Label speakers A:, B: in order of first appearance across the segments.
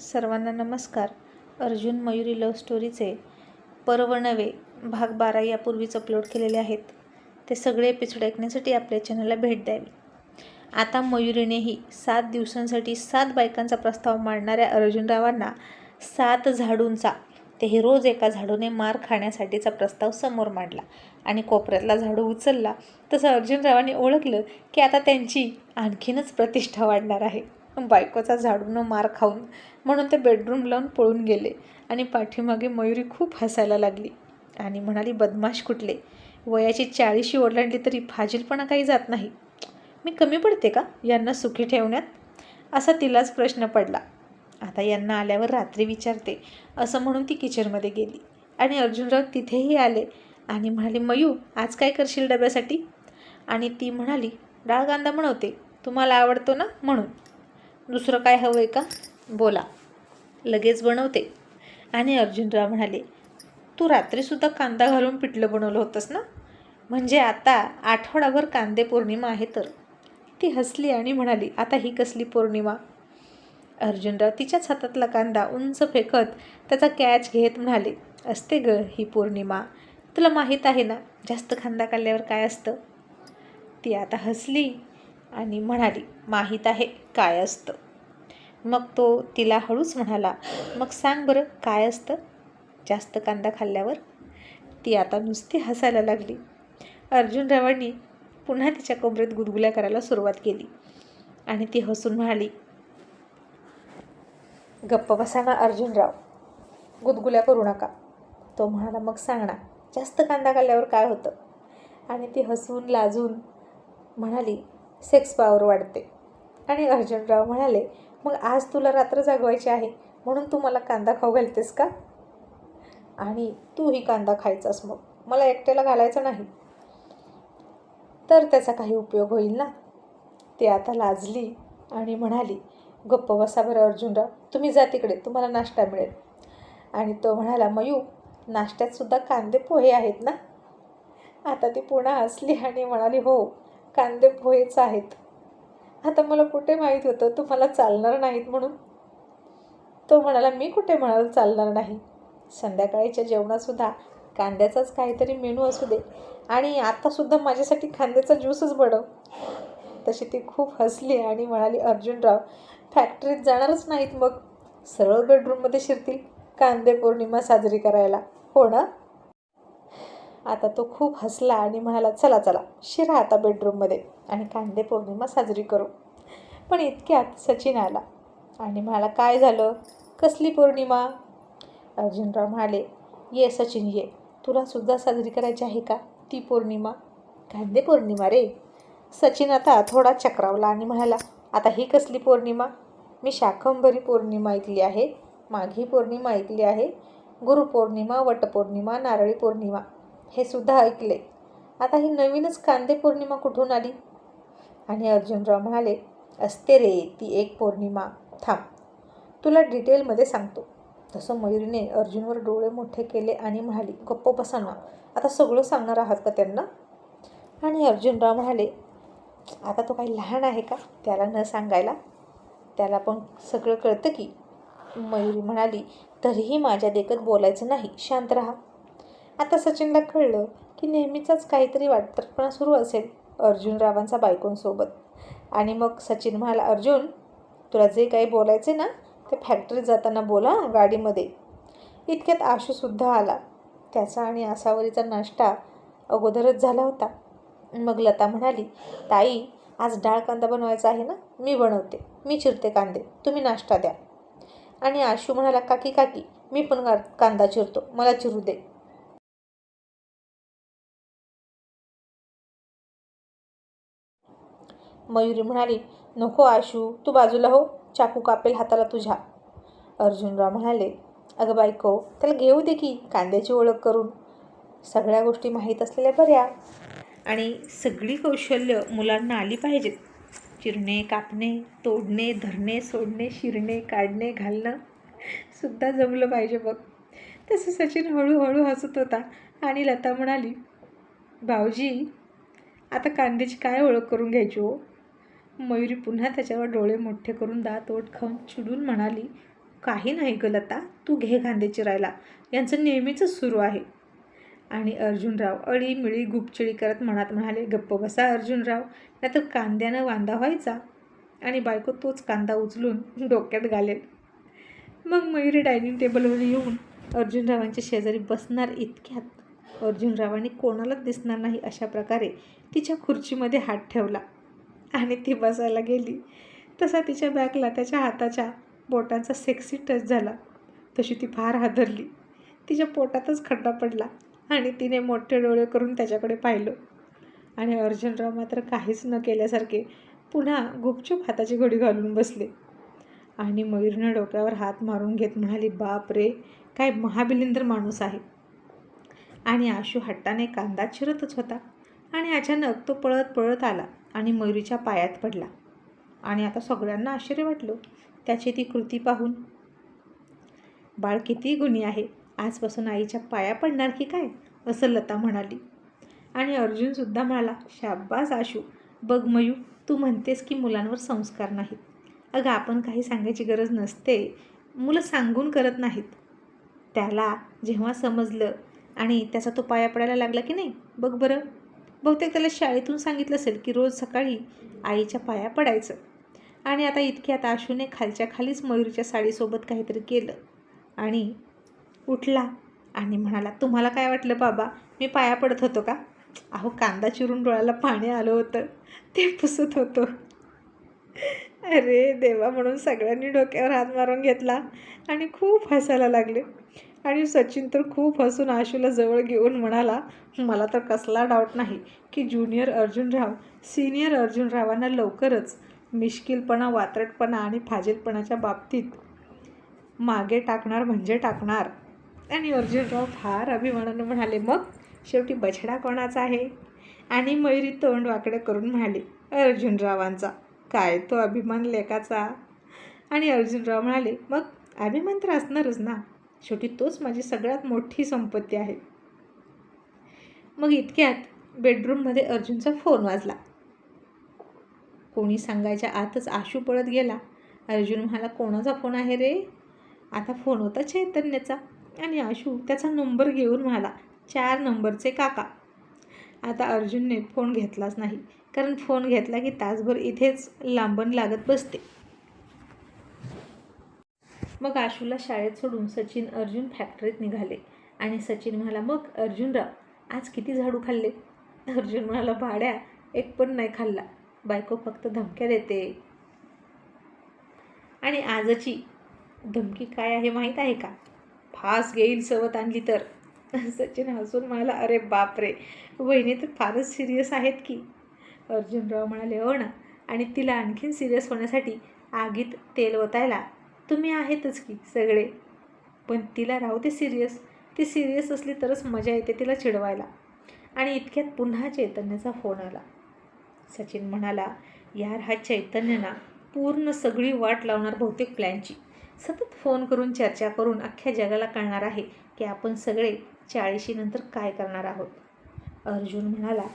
A: सर्वांना नमस्कार. अर्जुन मयुरी लव्ह स्टोरीचे पर्व नवे भाग बारा यापूर्वीच अपलोड केलेले आहेत. ते सगळे एपिसोड ऐकण्यासाठी आपल्या चॅनलला भेट द्यावी. आता मयुरीनेही सात दिवसांसाठी सात बायकांचा प्रस्ताव मांडणाऱ्या अर्जुनरावांना सात झाडूंचा तेही रोज एका झाडूने मार खाण्यासाठीचा प्रस्ताव समोर मांडला आणि कोपऱ्यातला झाडू उचलला. तसं अर्जुनरावांनी ओळखलं की आता त्यांची आणखीनच प्रतिष्ठा वाढणार आहे. बायकोचा झाडूनं मार खाऊन म्हणून ते बेडरूम लावून पळून गेले आणि पाठीमागे मयुरी खूप हसायला लागली. आणि म्हणाली बदमाश कुठले? वयाची चाळीशी ओलांडली तरी फाजीलपणा काही जात नाही. मी कमी पडते का यांना सुखी ठेवण्यात? असा तिलाच प्रश्न पडला. आता यांना आल्यावर रात्री विचारते असं म्हणून ती किचनमध्ये गेली. आणि अर्जुनराव तिथेही आले आणि म्हणाले मयू आज काय करशील डब्यासाठी? आणि ती म्हणाली डाळ कांदा बनवते. तुम्हाला आवडतो ना? म्हणून. दुसरं काय हवं आहे का? बोला. लगेच बनवते. आणि अर्जुनराव म्हणाले तू रात्रीसुद्धा कांदा घालून पिठलं बनवलं होतंस ना? म्हणजे आता आठवडाभर कांदे पौर्णिमा आहे तर. ती हसली आणि म्हणाली आता ही कसली पौर्णिमा? अर्जुनराव तिच्याच हातातला कांदा उंच फेकत त्याचा कॅच घेत म्हणाले असते ग ही पौर्णिमा. तुला माहीत आहे ना जास्त कांदा काढल्यावर काय असतं? ती आता हसली आणि म्हणाली माहीत आहे काय असतं. मग तो तिला हळूच म्हणाला मग सांग बरं काय असतं? जास्त कांदा खाल्ल्यावर ती आता नुसती हसायला लागली. अर्जुनरावांनी पुन्हा तिच्या कमरेत गुदगुल्या करायला सुरुवात केली आणि ती हसून म्हणाली गप्प बसाना अर्जुनराव. गुदगुल्या करू नका. तो म्हणाला मग सांगणा जास्त कांदा खाल्ल्यावर काय होतं? आणि ती हसून लाजून म्हणाली सेक्स पॉवर वाढते. आणि अर्जुनराव म्हणाले मग आज तुला रात्र जागवायची आहे म्हणून तू मला कांदा खाऊ घालतेस का? आणि तूही कांदा खायचास मग. मला एकट्याला घालायचं नाही. तर त्याचा काही उपयोग होईल ना? ती आता लाजली आणि म्हणाली गप्प बसा बरं अर्जुनराव तुम्ही जा तिकडे तुम्हाला नाश्ता मिळेल. आणि तो म्हणाला मयू नाश्त्यात सुद्धा कांदे पोहे आहेत ना? आता ती पुन्हा हसली आणि म्हणाली हो कांदे पोहेच आहेत. आता मला कुठे माहीत होतं? तुम्हाला चालणार नाहीत म्हणून. तो म्हणाला मी कुठे म्हणाल चालणार नाही? संध्याकाळीच्या जेवणातसुद्धा कांद्याचाच काहीतरी मेनू असू दे. आणि आत्तासुद्धा माझ्यासाठी कांद्याचा ज्यूसच बडव तशी ती खूप हसली आणि म्हणाली अर्जुनराव फॅक्टरीत जाणारच नाहीत मग? सरळ बेडरूममध्ये शिरतील कांदे पौर्णिमा साजरी करायला. हो ना? आता तो खूप हसला आणि म्हणाला चला चला शिरा आता बेडरूममध्ये आणि कांदे पौर्णिमा साजरी करू. पण इतक्यात सचिन आला आणि म्हणाला काय झालं? कसली पौर्णिमा? अर्जुनराव म्हणाले ये सचिन ये. तुलासुद्धा साजरी करायची आहे का ती पौर्णिमा? कांदे पौर्णिमा रे. सचिन आता थोडा चक्रावला आणि म्हणाला आता ही कसली पौर्णिमा? मी शाकंभरी पौर्णिमा ऐकली आहे माघी पौर्णिमा ऐकली आहे गुरुपौर्णिमा वटपौर्णिमा नारळी पौर्णिमा. हे सुद्धा ऐकले. आता ही नवीनच कांदे पौर्णिमा कुठून आली? आणि अर्जुनराव म्हणाले असते रे ती एक पौर्णिमा. थांब तुला डिटेलमध्ये सांगतो. तसं मयुरीने अर्जुनवर डोळे मोठे केले आणि म्हणाली गप्प बसा ना आता सगळं सांगणार आहात का त्यांना? आणि अर्जुनराव म्हणाले आता तो काही लहान आहे का? त्याला न सांगायला? त्याला पण सगळं कळतं की. मयुरी म्हणाली तरीही माझ्या देखत बोलायचं नाही. शांत राहा. आता सचिनला कळलं की नेहमीचाच काहीतरी वाटतपणा सुरू असेल अर्जुनरावांचा बायकोंसोबत. आणि मग सचिन म्हणाला अर्जुन तुला जे काही बोलायचे ना ते फॅक्टरीत जाताना बोला गाडीमध्ये. इतक्यात आशूसुद्धा आला. त्याचा आणि आसावरीचा नाश्ता अगोदरच झाला होता. मग लता म्हणाली ताई आज डाळ कांदा बनवायचा आहे ना मी बनवते. मी चिरते कांदे. तुम्ही नाश्ता द्या. आणि आशू म्हणाला काकी काकी मी पण कांदा चिरतो. मला चिरू दे. मयुरी म्हणाली नको आशू तू बाजूला हो चाकू कापेल हाताला तुझ्या. अर्जुनराव म्हणाले अगं बायको त्याला घेऊ दे की कांद्याची ओळख करून. सगळ्या गोष्टी माहीत असलेल्या बऱ्या आणि सगळी कौशल्य मुलांना आली पाहिजेत. चिरणे कापणे तोडणे धरणे सोडणे शिरणे काढणे घालणं सुद्धा जमलं पाहिजे बघ. तसं सचिन हळूहळू हसत होता आणि लता म्हणाली भाऊजी आता कांद्याची काय ओळख करून घ्यायची हो? मयुरी पुन्हा त्याच्यावर डोळे मोठे करून दात ओठ खाऊन चिडून म्हणाली काही नाही ग लता तू घे कांदे चिरायला. यांचं नेहमीचंच सुरू आहे. आणि अर्जुनराव अळी मिळी गुपचिळी करत मनात म्हणाले गप्प बसा अर्जुनराव नाही तर कांद्यानं वांदा व्हायचा. आणि बायको तोच कांदा उचलून डोक्यात घालेल. मग मयुरी डायनिंग टेबलवर येऊन अर्जुनरावांच्या शेजारी बसणार इतक्यात. अर्जुनरावांनी कोणालाच दिसणार नाही अशा प्रकारे तिच्या खुर्चीमध्ये हात ठेवला. आणि ती बसायला गेली. तसा तिच्या बॅगला त्याच्या हाताच्या बोटांचा सेक्सी टच झाला. तशी ती फार हादरली. तिच्या पोटातच खड्डा पडला आणि तिने मोठे डोळे करून त्याच्याकडे पाहिलं. आणि अर्जुनराव मात्र काहीच न केल्यासारखे पुन्हा गुपचूप हाताची घडी घालून बसले. आणि मयूरनं डोक्यावर हात मारून घेत म्हणाली बाप रे काय महाबिलिंदर माणूस आहे. आणि आशू हट्टाने कांदा चिरतच होता आणि अचानक तो पळत पळत आला. आणि मयुरीच्या पायात पडला. आणि आता सगळ्यांना आश्चर्य वाटलं त्याची ती कृती पाहून. बाळ किती गुणी आहे. आजपासून आईच्या पाया पडणार की काय? असं लता म्हणाली. आणि अर्जुनसुद्धा म्हणाला शाब्बास आशू. बघ मयू तू म्हणतेस की मुलांवर संस्कार नाहीत. अगं आपण काही सांगायची गरज नसते. मुलं सांगून करत नाहीत. त्याला जेव्हा समजलं आणि त्याचा तो पाया पडायला लागला की नाही बघ बरं. बहुतेक त्याला शाळेतून सांगितलं असेल की रोज सकाळी आईच्या पाया पडायचं. आणि आता इतक्यात आशूने खालच्या खालीच मयूरच्या साडीसोबत काहीतरी केलं. आणि उठला आणि म्हणाला तुम्हाला काय वाटलं बाबा? मी पाया पडत होतो का? अहो कांदा चिरून डोळ्याला पाणी आलं होतं. ते पुसत होतो. अरे देवा म्हणून सगळ्यांनी डोक्यावर हात मारून घेतला आणि खूप हसायला लागले. आणि सचिन तर खूप हसून आशूला जवळ घेऊन म्हणाला मला तर कसला डाऊट नाही की ज्युनियर अर्जुनराव सिनियर अर्जुनरावांना लवकरच मिश्किलपणा वात्रटपणा आणि फाजीलपणाच्या बाबतीत मागे टाकणार म्हणजे टाकणार. आणि अर्जुनराव फार अभिमानानं म्हणाले मग शेवटी बछडा कोणाचा आहे? आणि मयुरी तोंड वाकडे करून म्हणाली अर्जुनरावांचा. काय तो अभिमान लेखाचा आणि अर्जुनराव म्हणाले मग अभिमान तर असणारच ना. शेवटी तोच माझी सगळ्यात मोठी संपत्ती आहे. मग इतक्यात बेडरूममध्ये अर्जुनचा फोन वाजला. कोणी सांगायच्या आतच आशू पळत गेला. अर्जुन म्हणाला कोणाचा फोन आहे रे? आता फोन होता चैतन्याचा. आणि आशू त्याचा नंबर घेऊन म्हणाला चार नंबरचे काका. आता अर्जुनने फोन घेतलाच नाही कारण फोन घेतला की तासभर इथेच लांबण लागत बसते. मग आशूला शाळेत सोडून सचिन अर्जुन फॅक्टरीत निघाले. आणि सचिन म्हणाला मग अर्जुनराव आज किती झाडू खाल्ले? अर्जुन म्हणाला भाड्या एक पण नाही खाल्ला. बायको फक्त धमक्या देते. आणि आजची धमकी काय आहे माहीत आहे का? फास घेईल सवत आणली तर. सचिन हसून म्हणाला अरे बापरे वहिनी तर फारच सिरियस आहेत की. अर्जुनराव म्हणाले हो ना. आणि तिला आणखीन सिरियस होण्यासाठी आगीत तेल ओतायला तुम्ही आहेतच की सगळे. पण तिला राहू दे सिरियस ती सिरियस असली तरच मजा येते तिला चिडवायला. आणि इतक्यात पुन्हा चैतन्याचा फोन आला. सचिन म्हणाला यार हा चैतन्य ना पूर्ण सगळी वाट लावणार बहुतेक प्लॅनची सतत फोन करून चर्चा करून अख्ख्या जगाला कळणार आहे की आपण सगळे चाळीशीनंतर काय करणार आहोत. अर्जुन म्हणाला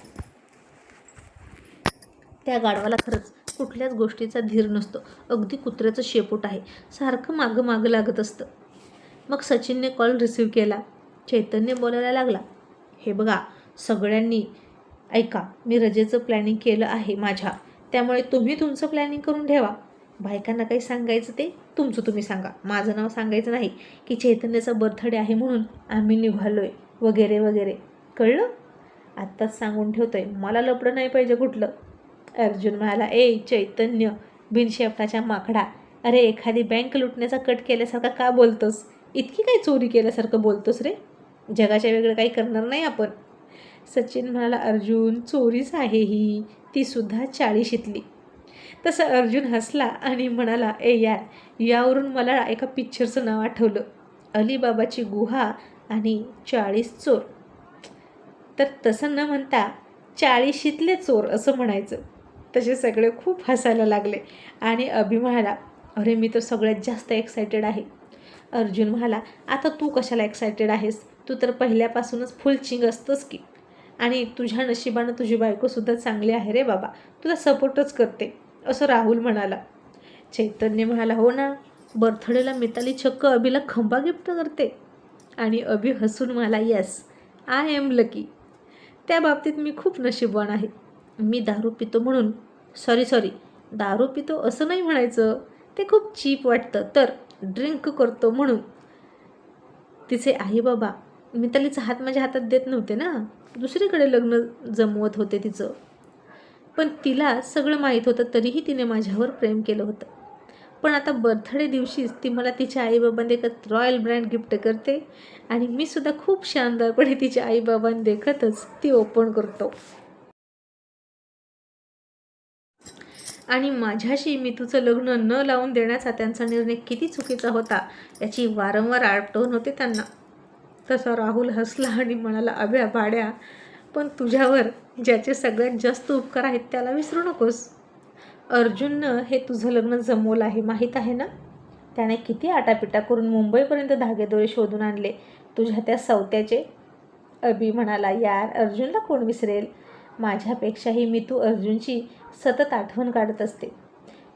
A: त्या गाढवाला खरंच कुठल्याच गोष्टीचा धीर नसतो. अगदी कुत्र्याचं शेपूट आहे. सारखं मागं मागं लागत असतं. मग सचिनने कॉल रिसीव केला. चैतन्य बोलायला लागला. हे बघा सगळ्यांनी ऐका मी रजेचं प्लॅनिंग केलं आहे माझ्या. त्यामुळे तुम्ही तुमचं प्लॅनिंग करून ठेवा. बायकांना काही सांगायचं ते? तुमचं तुम्ही सांगा. माझं नाव सांगायचं नाही की चैतन्याचा बर्थडे आहे म्हणून आम्ही निघालो आहे वगैरे वगैरे. कळलं? आत्ताच सांगून ठेवतो आहे मला लपडं नाही पाहिजे कुठलं. अर्जुन म्हणाला ए चैतन्य बिनशेपटाच्या माकडा अरे एखादी बँक लुटण्याचा कट केल्यासारखा का बोलतोस? इतकी काही चोरी केल्यासारखं बोलतोस रे? जगाच्या वेगळं काही करणार नाही आपण. सचिन म्हणाला अर्जुन चोरीच आहे ही. ती सुद्धा चाळीशीतली तसं अर्जुन हसला आणि म्हणाला ए यार यावरून मला एका पिक्चरचं नाव आठवलं. अलीबाबाची गुहा आणि चाळीस चोर. तर तसं न म्हणता चाळीशीतले चोर असं म्हणायचं. तसे सगळे खूप हसायला लागले. आणि अभि म्हणाला अरे मी तर सगळ्यात जास्त एक्सायटेड आहे. अर्जुन म्हणाला आता तू कशाला एक्सायटेड आहेस? तू तर पहिल्यापासूनच फुल चिंग असतंस की. आणि तुझ्या नशिबानं तुझी बायकोसुद्धा चांगली आहे रे बाबा. तुला सपोर्टच करते. असं राहुल म्हणाला. चैतन्य म्हणाला हो ना. बर्थडेला मिताली चक्क अभिला खंबा गिफ्ट करते. आणि अभि हसून मला येस आय एम लकी त्या बाबतीत मी खूप नशीबवान आहे. मी दारू पितो म्हणून. सॉरी सॉरी दारू पितो असं नाही म्हणायचं. ते खूप चीप वाटतं. तर ड्रिंक करतो म्हणून. तिचे आई बाबा मितालीचा हात माझ्या हातात देत नव्हते ना. दुसरीकडे लग्न जमवत होते तिचं. पण तिला सगळं माहीत होतं तरीही तिने माझ्यावर प्रेम केलं होतं. पण आता बर्थडे दिवशीच ती मला तिच्या आईबाबांदेखत रॉयल ब्रँड गिफ्ट करते. आणि मी सुद्धा खूप शानदारपणे तिच्या आईबाबांदेखतच ती ओपन करतो. आणि माझ्याशी मी तुझं लग्न न लावून देण्याचा त्यांचा निर्णय किती चुकीचा होता याची वारंवार आठवण होते त्यांना. तसा राहुल हसला आणि म्हणाला अभ्या भाड्या पण तुझ्यावर ज्याचे सगळ्यात जास्त उपकार आहेत त्याला विसरू नकोस. अर्जुननं हे तुझं लग्न जमवलं आहे माहीत आहे ना? त्याने किती आटापिटा करून मुंबईपर्यंत धागेदोरे शोधून आणले. तुझ्या त्या सवत्याचे अभि म्हणाला यार अर्जुनला कोण विसरेल? माझ्यापेक्षाही मी तू अर्जुनची सतत आठवण काढत असते.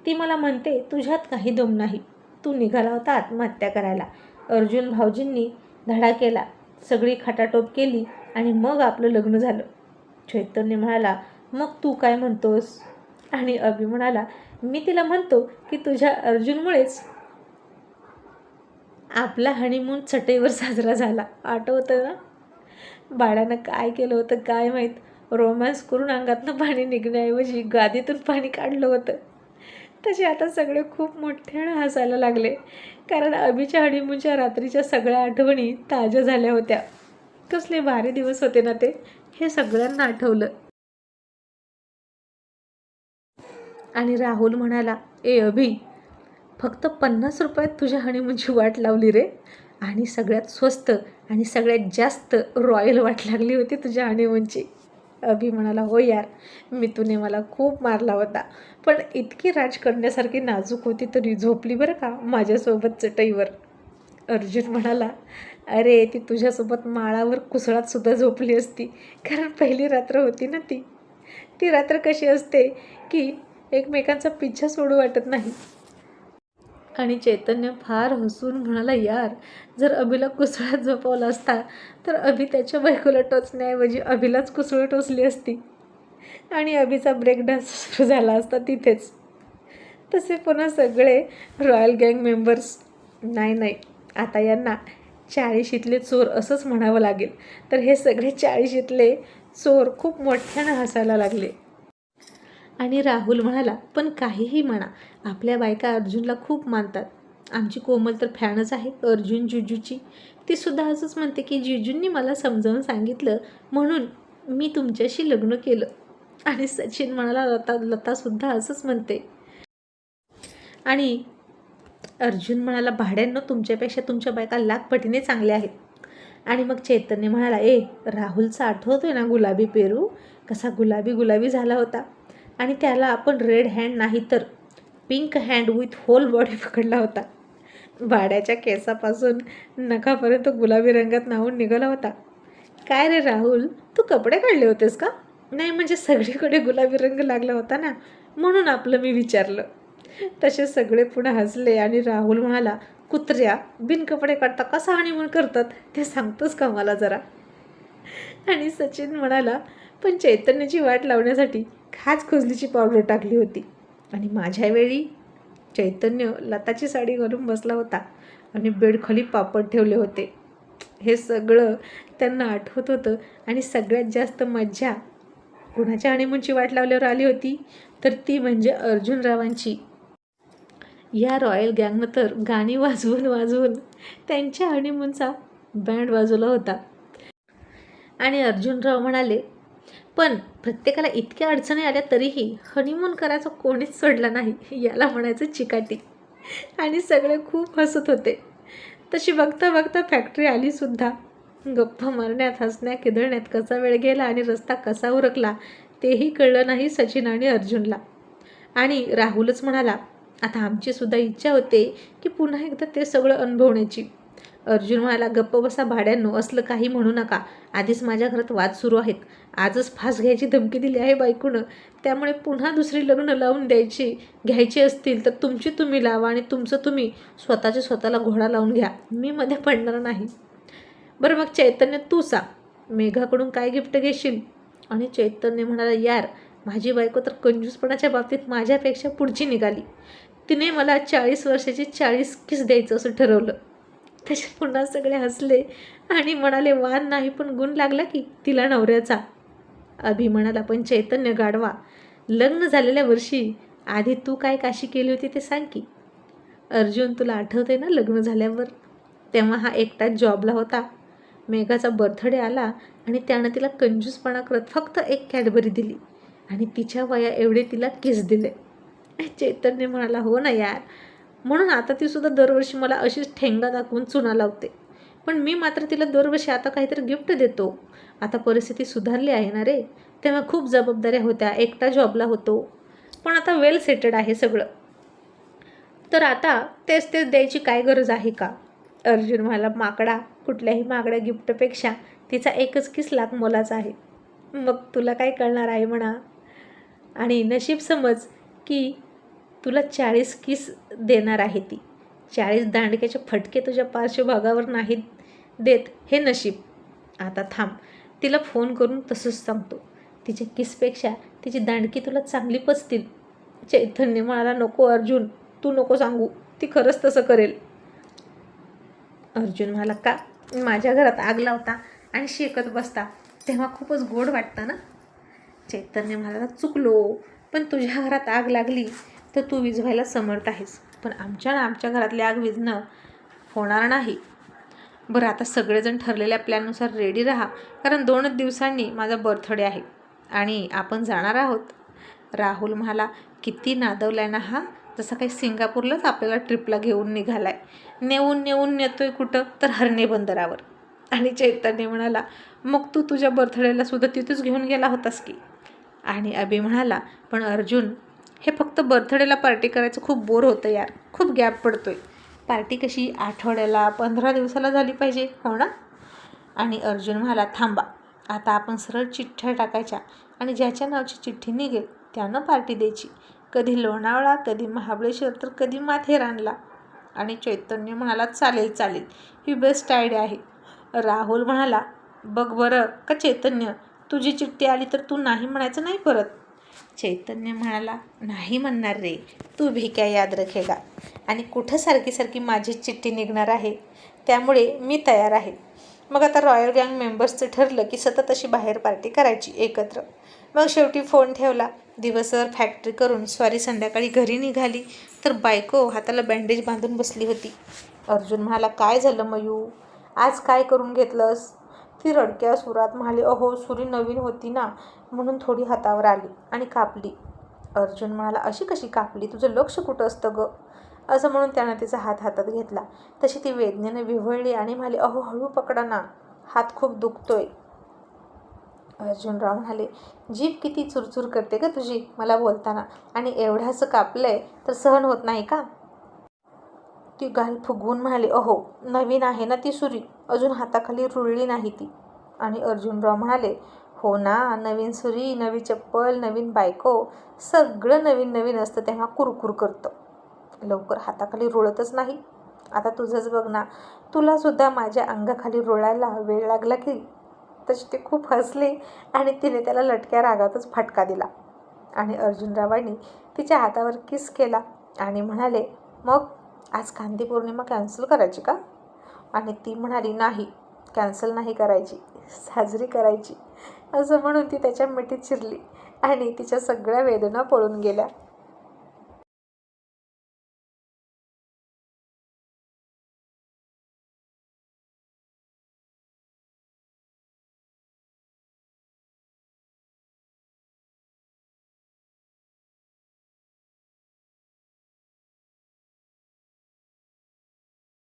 A: ती मला म्हणते तुझ्यात काही दम नाही. तू निघाला होता आत्महत्या करायला. अर्जुन भाऊजींनी धडा केला. सगळी खटाटोप केली आणि मग आपलं लग्न झालं. चैतन्य म्हणाला मग तू काय म्हणतोस? आणि अभि म्हणाला मी तिला म्हणतो की तुझ्या अर्जुनमुळेच आपला हनीमून चटईवर साजरा झाला. आठवतं ना? बाळानं काय केलं होतं काय माहीत? रोमॅन्स करून अंगातनं पाणी निघण्याऐवजी गादीतून पाणी काढलं होतं. तसे आता सगळे खूप मोठ्यानं हसायला लागले. कारण अभिच्या हनीमूनच्या रात्रीच्या सगळ्या आठवणी ताज्या झाल्या होत्या. कसले भारी दिवस होते ना ते हे सगळ्यांना आठवलं. आणि राहुल म्हणाला ए अभि फक्त पन्नास रुपयात तुझ्या हनीमूनची वाट लावली रे. आणि सगळ्यात स्वस्त आणि सगळ्यात जास्त रॉयल वाट लागली होती तुझ्या हनीमूनची अभि म्हणाला हो यार मितूने मला खूप मारला होता. पण इतकी राज करण्यासारखी नाजूक होती तरी झोपली बरं का माझ्यासोबत चटईवर. अर्जुन म्हणाला अरे ती तुझ्यासोबत माळावर कुसळात सुद्धा झोपली असती. कारण पहिली रात्र होती ना ती. ती रात्र कशी असते की एकमेकांचा पिच्छा सोडू वाटत नाही. आणि चैतन्य फार हसून म्हणाला यार जर अभिला कुसळ्यात झोपवला असता तर अभि त्याच्या बायकोला टोचण्याऐवजी अभिलाच कुसळ टोचली असती. आणि अभिचा ब्रेक डान्स सुरू झाला असता तिथेच. तसे पुन्हा सगळे रॉयल गँग मेंबर्स नाही नाही आता यांना चाळीशीतले चोर असंच म्हणावं लागेल. तर हे सगळे चाळीशीतले चोर खूप मोठ्यानं हसायला लागले. आणि राहुल म्हणाला पण काहीही म्हणा आपल्या बायका अर्जुनला खूप मानतात. आमची कोमल तर फॅनच आहे अर्जुन जुजूची. ती सुद्धा असंच म्हणते की जिजूंनी मला समजावून सांगितलं म्हणून मी तुमच्याशी लग्न केलं. आणि सचिन म्हणाला लता लतासुद्धा असंच म्हणते. आणि अर्जुन म्हणाला भाड्यांनो तुमच्यापेक्षा तुमच्या बायका लाख पटीने चांगल्या आहेत. आणि मग चैतन्य म्हणाला ए राहुलचा आठवतोय ना गुलाबी पेरू? कसा गुलाबी गुलाबी झाला होता. आणि त्याला आपण रेड हँड नाही तर pink hand with whole body पकडला होता. भाड्याच्या केसापासून नखापर्यंत गुलाबी रंगात नाहून निघाला होता. काय रे राहुल तू कपडे काढले होतेस का? नाही म्हणजे सगळीकडे गुलाबी रंग लागला होता ना म्हणून आपलं मी विचारलं. तसे सगळे पुन्हा हसले आणि राहुल म्हणाला कुत्र्या बिन कपडे काढता कसा हनीमून करतात? ते सांगतोस का मला जरा? आणि सचिन म्हणाला पण चैतन्याची वाट लावण्यासाठी खास खुजलीची पावडर टाकली होती. आणि माझ्या वेळी चैतन्य लताची साडी घालून बसला होता आणि बेडखाली पापड ठेवले होते. हे सगळं त्यांना आठवत होतं आणि सगळ्यात जास्त मज्जा कुणाच्या हनीमूनची वाट लावल्यावर आली होती? तर ती म्हणजे अर्जुनरावांची या रॉयल गँगनं तर गाणी वाजवून वाजवून त्यांच्या हनीमूनचा बँड वाजवला होता. आणि अर्जुनराव म्हणाले पण प्रत्येकाला इतक्या अडचणी आल्या तरीही हनीमून करायचं कोणीच सोडलं नाही याला म्हणायचं चिकाटी. आणि सगळे खूप हसत होते. तशी बघता बघता फॅक्टरी आलीसुद्धा गप्प गप्पा मारण्यात हसण्यात किदळण्यात कसा वेळ गेला आणि रस्ता कसा उरकला तेही कळलं नाही सचिन आणि अर्जुनला. आणि राहुलच म्हणाला आता आमचीसुद्धा इच्छा होते की पुन्हा एकदा ते सगळं अनुभवण्याची. अर्जुन म्हणाला गप्प बसा भाड्यांनो असलं काही म्हणू नका. आधीच माझ्या घरात वाद सुरू आहेत. आजच फास घ्यायची धमकी दिली आहे बायकोनं. त्यामुळे पुन्हा दुसरी लग्न लावून द्यायची घ्यायची असतील तर तुमची तुम्ही लावा आणि तुमचं तुम्ही स्वतःच्या स्वतःला घोडा लावून घ्या. मी मध्ये पडणार नाही. बरं मग चैतन्य तू सांग. मेघाकडून काय गिफ्ट घेशील? आणि चैतन्य म्हणाला यार माझी बायको तर कंजूसपणाच्या बाबतीत माझ्यापेक्षा पुढची निघाली. तिने मला चाळीस वर्षाची चाळीस किस द्यायचं असं ठरवलं. त्याचे पुन्हा सगळे हसले आणि म्हणाले वान नाही पण गुण लागला की तिला नवऱ्याचा. अभि म्हणाला पण चैतन्य गाढवा लग्न झालेल्या वर्षी आधी तू काय काशी केली होती ते सांग की. अर्जुन तुला आठवते ना लग्न झाल्यावर? तेव्हा हा एकटाच जॉबला होता. मेघाचा बर्थडे आला आणि त्यानं तिला कंजूसपणा करत फक्त एक कॅडबरी दिली आणि तिच्या वया एवढे तिला किस दिले. चैतन्य म्हणाला हो ना यार म्हणून आता ती सुद्धा दरवर्षी मला अशीच ठेंगा दाखवून चुना लावते. पण मी मात्र तिला दरवर्षी आता काहीतरी गिफ्ट देतो. आता परिस्थिती सुधारली आहे ना रे? तेव्हा खूप जबाबदाऱ्या होत्या. एकटा जॉबला होतो. पण आता वेल सेटेड आहे सगळं. तर आता तेच तेच द्यायची काय गरज आहे का? अर्जुन मला माकडा कुठल्याही माकड्या गिफ्टपेक्षा तिचा एकच किस लाख मोलाचा आहे. मग तुला काय कळणार आहे म्हणा? आणि नशीब समज की तुला चाळीस किस देणार आहे ती? चाळीस दांडक्याचे फटके तुझ्या पार्श्वभागावर नाहीत देत हे नशीब. आता थांब. तिला फोन करून तसंच सांगतो. तिच्या किसपेक्षा तिची दांडकी तुला चांगली पचतील. चैतन्य म्हणाला नको अर्जुन तू नको सांगू. ती खरंच तसं करेल. अर्जुन म्हणाला का? माझ्या घरात आग लावता आणि शेकत बसता तेव्हा खूपच गोड वाटतं ना? चैतन्य म्हणाला चुकलो पण तुझ्या घरात आग लागली तर तू विझवायला समर्थ आहेस. पण आमच्या ना आमच्या घरातली आग विझणं होणार नाही. बरं आता सगळेजण ठरलेल्या प्लॅननुसार रेडी राहा कारण दोनच दिवसांनी माझा बर्थडे आहे आणि आपण जाणार आहोत. राहुल म्हणाला किती नादवलाय ना हा? जसं काही सिंगापूरलाच आपल्याला ट्रिपला घेऊन निघालाय. नेऊन नेऊन नेतोय कुठं? तर हरणे बंदरावर. आणि चैतन्य म्हणाला मग तू तुझ्या बर्थडेला सुद्धा तिथंच घेऊन गेला होतास की? आणि अभि म्हणाला पण अर्जुन हे फक्त बर्थडेला पार्टी करायचं खूप बोर होतं यार. खूप गॅप पडतो आहे पार्टी कशी आठवड्याला पंधरा दिवसाला झाली पाहिजे हो ना? आणि अर्जुन म्हणाला थांबा आता आपण सरळ चिठ्ठ्या टाकायच्या आणि ज्याच्या नावची चिठ्ठी निघेल त्यानं पार्टी द्यायची. कधी लोणावळा कधी महाबळेश्वर तर कधी माथेरानला. आणि चैतन्य म्हणाला चालेल चालेल. ही बेस्ट आयडिया आहे. राहुल म्हणाला बघ बरं का चैतन्य तुझी चिठ्ठी आली तर तू नाही म्हणायचं नाही परत? चैतन्य म्हणाला नाही म्हणणार रे तू भिक्या याद रखेगा. आणि कुठं सारखी सारखी माझी चिठ्ठी निघणार आहे? त्यामुळे मी तयार आहे. मग आता रॉयल गँग मेंबर्सचं ठरलं की सतत अशी बाहेर पार्टी करायची एकत्र. मग शेवटी फोन ठेवला. दिवसभर फॅक्टरी करून स्वारी संध्याकाळी घरी निघाली. तर बायको हाताला बँडेज बांधून बसली होती. अर्जुन म्हणाला काय झालं मयू? आज काय करून घेतलंस? ती रडक्या सुरात म्हणाली अहो सुरी नवीन होती ना. म्हणून थोडी हातावर आली आणि कापली. अर्जुन म्हणाला अशी कशी कापली? तुझं लक्ष कुठं असतं ग? असं म्हणून त्यानं तिचा हात हातात घेतला. तशी ती वेदनेने विव्हळली आणि म्हणाली अहो हळू पकडा ना. हात खूप दुखतोय. अर्जुनराव म्हणाले जीभ किती चुरचूर करते का तुझी मला बोलताना. आणि एवढ्याचं कापलंय तर सहन होत नाही का? ती गाल फुगवून म्हणाली अहो नवीन आहे ना ती सुरी. अजून हाताखाली रुळली नाही ती. आणि अर्जुनराव म्हणाले हो ना नवीन सुरी नवी चप्पल नवीन बायको सगळं नवीन नवीन असतं तेव्हा कुरकुर करतं. लवकर हाताखाली रुळतच नाही. आता तुझंच बघ ना तुलासुद्धा माझ्या अंगाखाली रुळायला वेळ लागला की? तशी ते खूप हसले आणि तिने त्याला लटक्या रागातच फटका दिला. आणि अर्जुनरावांनी तिच्या हातावर किस केला आणि म्हणाले मग आज कांदी पौर्णिमा कॅन्सल करायची का? आणि ती म्हणाली नाही कॅन्सल नाही करायची. साजरी करायची. असं म्हणून ती त्याच्या मिठीत शिरली आणि तिच्या सगळ्या वेदना पळून गेल्या.